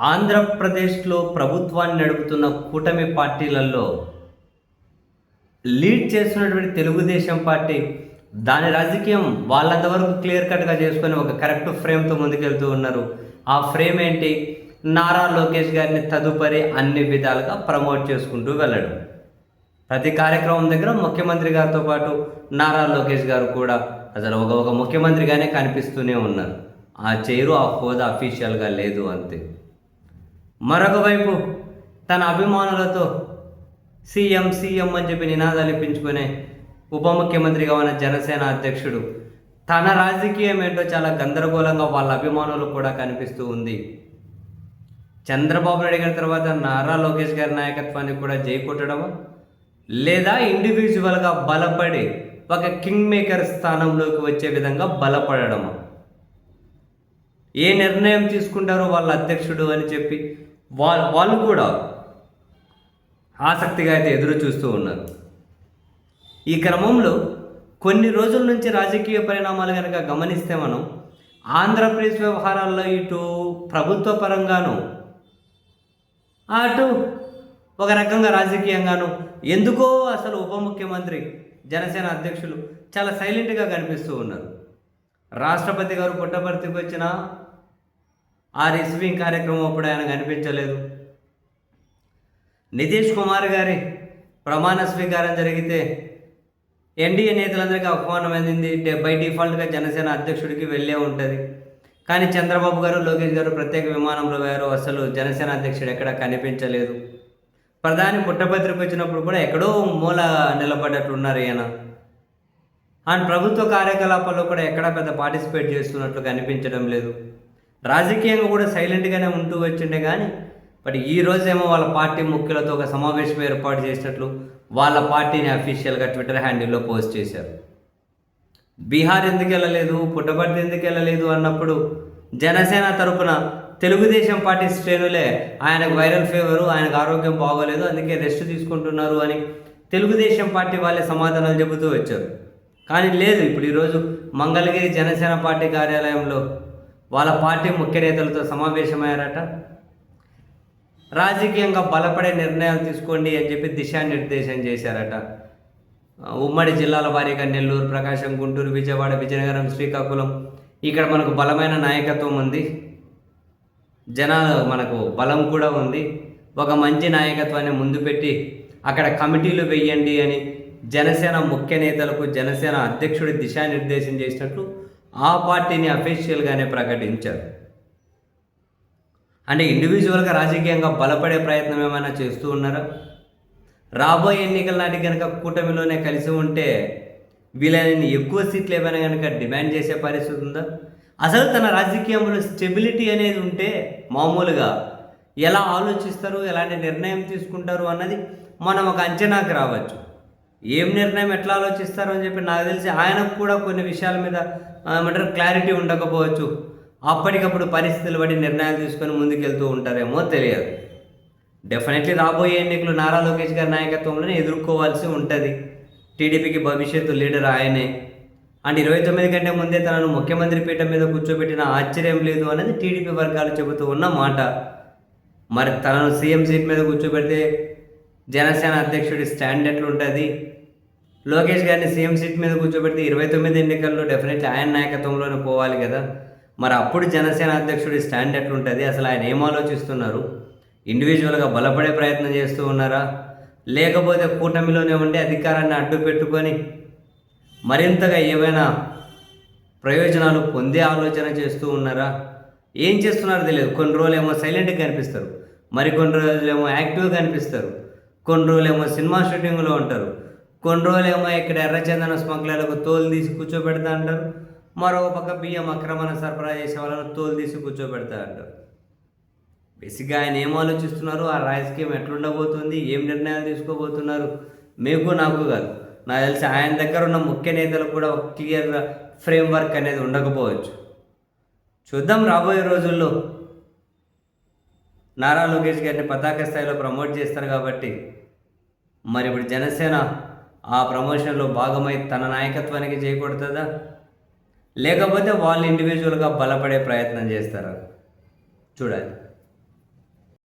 ఆంధ్రప్రదేశ్లో ప్రభుత్వాన్ని నడుపుతున్న కూటమి పార్టీలలో లీడ్ చేస్తున్నటువంటి తెలుగుదేశం పార్టీ దాని రాజకీయం వాళ్ళంతవరకు క్లియర్ కట్గా చేసుకొని ఒక కరెక్ట్ ఫ్రేమ్తో ముందుకెళ్తూ ఉన్నారు. ఆ ఫ్రేమ్ ఏంటి? నారా లోకేష్ గారిని తదుపరి అన్ని విధాలుగా ప్రమోట్ చేసుకుంటూ వెళ్ళడం. ప్రతి కార్యక్రమం దగ్గర ముఖ్యమంత్రి గారితో పాటు నారా లోకేష్ గారు కూడా అసలు ఒక ఒక ముఖ్యమంత్రిగానే కనిపిస్తూనే ఉన్నారు. ఆ చైరు ఆ హోదా అఫీషియల్గా లేదు అంతే. మరొక వైపు తన అభిమానులతో సీఎం సీఎం అని చెప్పి నినాదాలు ఇప్పించుకునే ఉప ముఖ్యమంత్రిగా ఉన్న జనసేన అధ్యక్షుడు. తన రాజకీయం ఏంటో చాలా గందరగోళంగా వాళ్ళ అభిమానులు కూడా కనిపిస్తూ ఉంది. చంద్రబాబు నాయుడు గారి తర్వాత నారా లోకేష్ గారి నాయకత్వాన్ని కూడా జై లేదా ఇండివిజువల్గా బలపడి ఒక కింగ్ మేకర్ స్థానంలోకి వచ్చే విధంగా బలపడడము? ఏ నిర్ణయం తీసుకుంటారో వాళ్ళ అధ్యక్షుడు అని చెప్పి వా- వాళ్ళు కూడా ఆసక్తిగా అయితే ఎదురు చూస్తూ ఉన్నారు. ఈ క్రమంలో కొన్ని రోజుల నుంచి రాజకీయ పరిణామాలు కనుక గమనిస్తే మనం ఆంధ్రప్రదేశ్ వ్యవహారాల్లో ఇటు ప్రభుత్వ పరంగాను అటు ఒక రకంగా రాజకీయంగాను ఎందుకో అసలు ఉప ముఖ్యమంత్రి జనసేన అధ్యక్షులు చాలా సైలెంట్గా కనిపిస్తూ ఉన్నారు. రాష్ట్రపతి గారు పుట్టపర్తికి వచ్చిన ఆ రిసీవింగ్ కార్యక్రమం అప్పుడు ఆయన కనిపించలేదు. నితీష్ కుమార్ గారి ప్రమాణ స్వీకారం జరిగితే ఎన్డీఏ నేతలందరికీ అవమానం అందింది. బై డిఫాల్ట్గా జనసేన అధ్యక్షుడికి వెళ్ళే ఉంటుంది. కానీ చంద్రబాబు గారు లోకేష్ గారు ప్రత్యేక విమానంలో వేరు అసలు జనసేన అధ్యక్షుడు ఎక్కడ కనిపించలేదు. ప్రధాని పుట్టపత్రిక వచ్చినప్పుడు కూడా ఎక్కడో మూల నిలబడ్డట్టు ఉన్నారు ఈయన. అండ్ ప్రభుత్వ కార్యకలాపాల్లో కూడా ఎక్కడా పెద్ద పార్టిసిపేట్ చేస్తున్నట్లు కనిపించడం లేదు. రాజకీయంగా కూడా సైలెంట్గానే ఉంటూ వచ్చిండే కానీ బట్ ఈ రోజేమో వాళ్ళ పార్టీ ముఖ్యులతో ఒక సమావేశం ఏర్పాటు చేసినట్లు వాళ్ళ పార్టీని అఫీషియల్గా ట్విట్టర్ హ్యాండిల్లో పోస్ట్ చేశారు. బీహార్ ఎందుకు వెళ్ళలేదు పుట్టపర్తి ఎందుకు వెళ్ళలేదు అన్నప్పుడు జనసేన తరపున తెలుగుదేశం పార్టీ శ్రేణులే ఆయనకు వైరల్ ఫీవరు ఆయనకు ఆరోగ్యం బాగోలేదు అందుకే రెస్ట్ తీసుకుంటున్నారు అని తెలుగుదేశం పార్టీ వాళ్ళే సమాధానాలు చెబుతూ వచ్చారు. కానీ లేదు ఇప్పుడు ఈరోజు మంగళగిరి జనసేన పార్టీ కార్యాలయంలో వాళ్ళ పార్టీ ముఖ్య నేతలతో సమావేశమయ్యారట. రాజకీయంగా బలపడే నిర్ణయాలు తీసుకోండి అని చెప్పి దిశానిర్దేశం చేశారట. ఉమ్మడి జిల్లాల వారీగా నెల్లూరు ప్రకాశం గుంటూరు విజయవాడ విజయనగరం శ్రీకాకుళం. ఇక్కడ మనకు బలమైన నాయకత్వం ఉంది. జనాలు మనకు బలం కూడా ఉంది. ఒక మంచి నాయకత్వాన్ని ముందు పెట్టి అక్కడ కమిటీలు వెయ్యండి అని జనసేన ముఖ్య నేతలకు జనసేన అధ్యక్షుడి దిశానిర్దేశం చేసినట్లు ఆ పార్టీని అఫీషియల్గానే ప్రకటించారు. అంటే ఇండివిజువల్గా రాజకీయంగా బలపడే ప్రయత్నం ఏమైనా చేస్తూ ఉన్నారా? రాబోయే ఎన్నికల నాటి కనుక కూటమిలోనే కలిసి ఉంటే వీళ్ళని ఎక్కువ సీట్లు ఏమైనా కనుక డిమాండ్ చేసే పరిస్థితి ఉందా? అసలు తన రాజకీయంలో స్టెబిలిటీ అనేది ఉంటే మామూలుగా ఎలా ఆలోచిస్తారు ఎలాంటి నిర్ణయం తీసుకుంటారు అన్నది మనం ఒక అంచనాకు రావచ్చు. ఏం నిర్ణయం ఎట్లా ఆలోచిస్తారు అని చెప్పి నాకు తెలిసి ఆయనకు కూడా కొన్ని విషయాల మీద ఏమంటారు క్లారిటీ ఉండకపోవచ్చు. అప్పటికప్పుడు పరిస్థితులు బట్టి నిర్ణయాలు తీసుకొని ముందుకెళ్తూ ఉంటారేమో తెలియదు. డెఫినెట్లీ రాబోయే ఎన్నికలు నారా లోకేష్ గారి నాయకత్వంలోనే ఎదుర్కోవాల్సి ఉంటుంది. టీడీపీకి భవిష్యత్తు లీడర్ ఆయనే. అండ్ ఇరవై తొమ్మిది కంటే ముందే తనను ముఖ్యమంత్రి పీఠం మీద కూర్చోబెట్టిన ఆశ్చర్యం లేదు అనేది టీడీపీ వర్గాలు చెబుతూ ఉన్న మాట. మరి తనను సీఎం సీట్ మీద కూర్చోబెడితే జనసేన అధ్యక్షుడి స్టాండ్ ఎట్లుంటుంది? లోకేష్ గారిని సీఎం సీట్ మీద కూర్చోబెడితే ఇరవై తొమ్మిది ఎన్నికల్లో డెఫినెట్లీ ఆయన నాయకత్వంలోనే పోవాలి కదా. మరి అప్పుడు జనసేన అధ్యక్షుడి స్టాండ్ ఎట్లుంటుంది? అసలు ఆయన ఏం ఆలోచిస్తున్నారు? ఇండివిజువల్గా బలపడే ప్రయత్నం చేస్తూ ఉన్నారా? లేకపోతే కూటమిలోనే ఉండి అధికారాన్ని అడ్డు పెట్టుకొని మరింతగా ఏవైనా ప్రయోజనాలు పొందే ఆలోచన చేస్తూ ఉన్నారా? ఏం చేస్తున్నారో తెలియదు. కొన్ని రోజులేమో సైలెంట్గా కనిపిస్తారు. మరి కొన్ని రోజులేమో యాక్టివ్గా కనిపిస్తారు. కొన్ని రోజులేమో సినిమా షూటింగ్లో ఉంటారు. కొన్ని రోజులేమో ఇక్కడ ఎర్రచందన స్మగ్లర్లకు తోలు తీసి కూర్చోబెడతా అంటారు. మరో పక్క బియ్యం అక్రమణ సరఫరా చేసే వాళ్ళను తోలు తీసి కూర్చోబెడతా అంటారు. బేసిక్గా ఆయన ఏం ఆలోచిస్తున్నారు? ఆ రాజకీయం ఎట్లుండబోతుంది? ఏం నిర్ణయాలు తీసుకోబోతున్నారు? మీకు నాకు కాదు. నాకు తెలిసి ఆయన దగ్గర ఉన్న ముఖ్య నేతలకు కూడా ఒక క్లియర్ ఫ్రేమ్ వర్క్ అనేది ఉండకపోవచ్చు. చూద్దాం రాబోయే రోజుల్లో నారా లోకేష్ గారిని పతాక స్థాయిలో ప్రమోట్ చేస్తారు కాబట్టి మరి ఇప్పుడు జనసేన ఆ ప్రమోషన్లో భాగమై తన నాయకత్వానికి చేయకూడదా లేకపోతే వాళ్ళు ఇండివిజువల్గా బలపడే ప్రయత్నం చేస్తారా? చూడాలి.